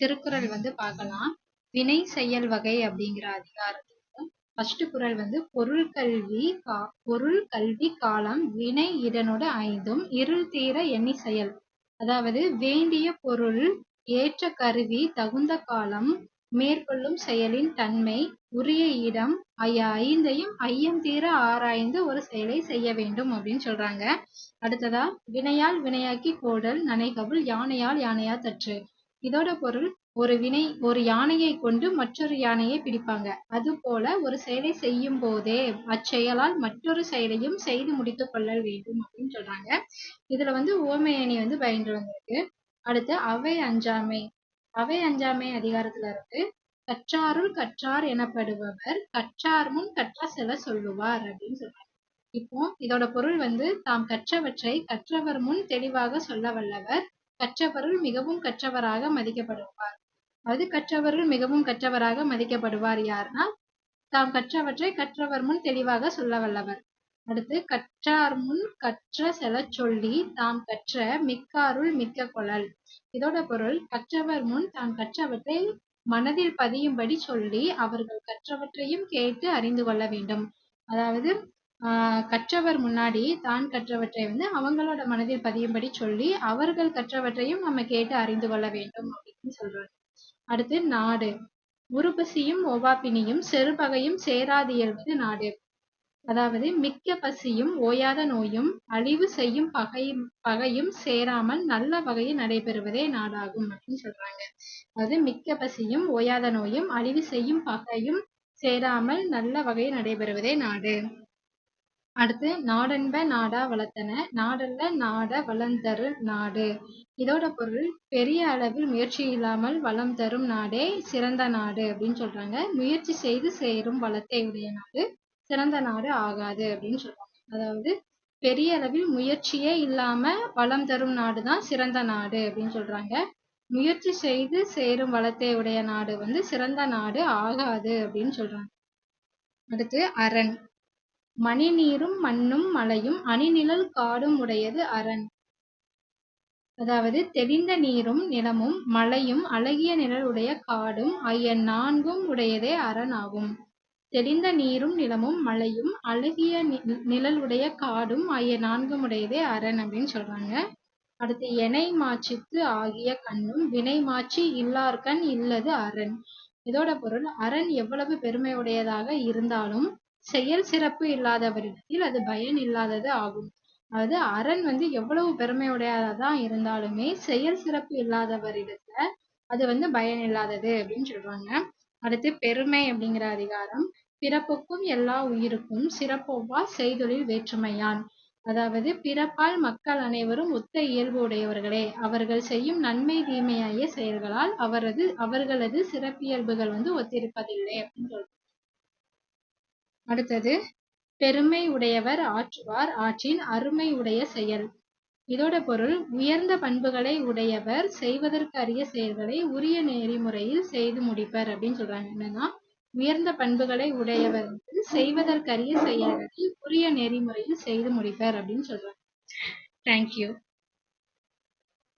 திருக்குறள் வந்து பார்க்கலாம். வினை செயல் வகை அப்படிங்கிற அதிகாரத்தில் ஃபர்ஸ்ட் குரல் வந்து பொருள் கல்வி கா பொருள் கல்வி காலம் வினை இடனோட ஐந்தும் இருள் தீர எண்ணி செயல். அதாவது வேண்டிய பொருள் ஏற்ற கருவி தகுந்த காலம் மேற்கொள்ளும் செயலின் தன்மை உரிய இடம் ஐந்தையும் ஐயம் தீர ஆராய்ந்து ஒரு செயலை செய்ய வேண்டும் அப்படின்னு சொல்றாங்க. அடுத்ததா வினையால் வினையாக்கி கோடல் நனைகவுள் யானையால் யானையா தற்று. இதோட பொருள் ஒரு வினை ஒரு யானையை கொண்டு மற்றொரு யானையை பிடிப்பாங்க. அது போல ஒரு செயலை செய்யும் போதே அச்செயலால் மற்றொரு செயலையும் செய்து முடித்துக் கொள்ளல் வேண்டும் அப்படின்னு சொல்றாங்க. இதுல வந்து ஓமையணி வந்து பயின்று வந்திருக்கு. அடுத்து அவை அஞ்சாமை. அவை அஞ்சாமை அதிகாரத்துல இருக்கு. கற்றாருள் கற்றார் எனப்படுபவர் கற்றார் முன் கற்ற செல சொல்லுவார் அப்படின்னு சொல்றாங்க. இப்போ இதோட பொருள் வந்து தாம் கற்றவற்றை கற்றவர் முன் தெளிவாக சொல்ல வல்லவர் கற்றவருள் மிகவும் கற்றவராக மதிக்கப்படுவார். அது கற்றவர்கள் மிகவும் கற்றவராக மதிக்கப்படுவார் யாருன்னா தாம் கற்றவற்றை கற்றவர் முன் தெளிவாக சொல்ல வல்லவர். அடுத்து கற்றார் முன் கற்ற செல சொல்லி தாம் கற்ற மிக்காருள் மிக்க கொளல் இதோட பொருள் கற்றவர் முன் தாம் கற்றவற்றை மனதில் பதியும்படி சொல்லி அவர்கள் கற்றவற்றையும் கேட்டு அறிந்து கொள்ள வேண்டும். அதாவது கற்றவர் முன்னாடி தான் கற்றவற்றை வந்து அவங்களோட மனதில் பதியும்படி சொல்லி அவர்கள் கற்றவற்றையும் நம்ம கேட்டு அறிந்து கொள்ள வேண்டும் அப்படின்னு சொல்றாங்க அடுத்து நாடு. உருபசியும் ஓவாப்பினியும் செருபகையும் சேராது நாடு. அதாவது மிக்க பசியும் ஓயாத நோயும் அழிவு செய்யும் பகையும் பகையும் சேராமல் நல்ல வகையில் நடைபெறுவதே நாடாகும் அப்படின்னு சொல்றாங்க. அதாவது மிக்க பசியும் ஓயாத நோயும் அழிவு செய்யும் பகையும் சேராமல் நல்ல வகையில் நடைபெறுவதே நாடு. அடுத்து நாடென்ப நாடா வளர்த்தன நாடல்ல நாட வளந்தரு நாடு. இதோட பொருள் பெரிய அளவில் முயற்சி இல்லாமல் வளம் தரும் நாடே சிறந்த நாடு அப்படின்னு சொல்றாங்க. முயற்சி செய்து சேரும் வளத்தை உடைய நாடு சிறந்த நாடு ஆகாது அப்படின்னு சொல்றாங்க. அதாவது பெரிய அளவில் முயற்சியே இல்லாம வளம் தரும் நாடுதான் சிறந்த நாடு அப்படின்னு சொல்றாங்க. முயற்சி செய்து சேரும் வளத்தை உடைய நாடு வந்து சிறந்த நாடு ஆகாது அப்படின்னு சொல்றாங்க. அடுத்து அரண். மணி நீரும் மண்ணும் மலையும் அணிநிழல் காடும் உடையது அரண். அதாவது தெளிந்த நீரும் நிலமும் மலையும் அழகிய நிழல் உடைய காடும் ஆகிய நான்கும் உடையதே அரண் ஆகும். தெளிந்த நீரும் நிலமும் மலையும் அழகிய நிழல் உடைய காடும் ஆகிய நான்கும் உடையதே அரண் அப்படின்னு சொல்றாங்க. அடுத்து எனை மாச்சித்து ஆகிய கண்ணும் வினை மாட்சி இல்லார்கண் இல்லது அரண். இதோட பொருள் அரண் எவ்வளவு பெருமையுடையதாக இருந்தாலும் செயல் சிறப்பு இல்லாதவரிடத்தில் அது பயன் இல்லாதது ஆகும். அதாவது அரண் வந்து எவ்வளவு பெருமையுடையதான் இருந்தாலுமே செயல் சிறப்பு இல்லாதவரிடத்துல அது வந்து பயன் இல்லாதது அப்படின்னு சொல்றாங்க. அடுத்து பெருமை அப்படிங்கிற அதிகாரம் பிறப்புக்கும் எல்லா உயிருக்கும் சிறப்பொவ்வா செய்தொழில் வேற்றுமையான். அதாவது பிறப்பால் மக்கள் அனைவரும் ஒத்த இயல்பு உடையவர்களே. அவர்கள் செய்யும் நன்மை தீமையாகிய செயல்களால் அவரது அவர்களது சிறப்பியல்புகள் வந்து ஒத்திருப்பதில்லை அப்படின்னு சொல்றாங்க. அடுத்தது பெருமை உடையவர் ஆற்றுவார் ஆற்றின் அருமை உடைய செயல். இதோட பொருள் உயர்ந்த பண்புகளை உடையவர் செய்வதற்கு அரிய செயல்களை உரிய நெறிமுறையில் செய்து முடிப்பர் அப்படின்னு சொல்றாங்க. என்னன்னா உயர்ந்த பண்புகளை உடையவர் செய்வதற்கு செய்வதற்கரிய செயல்களை உரிய நெறிமுறையில் செய்து முடிப்பர் அப்படின்னு சொல்றாங்க. தேங்க்யூ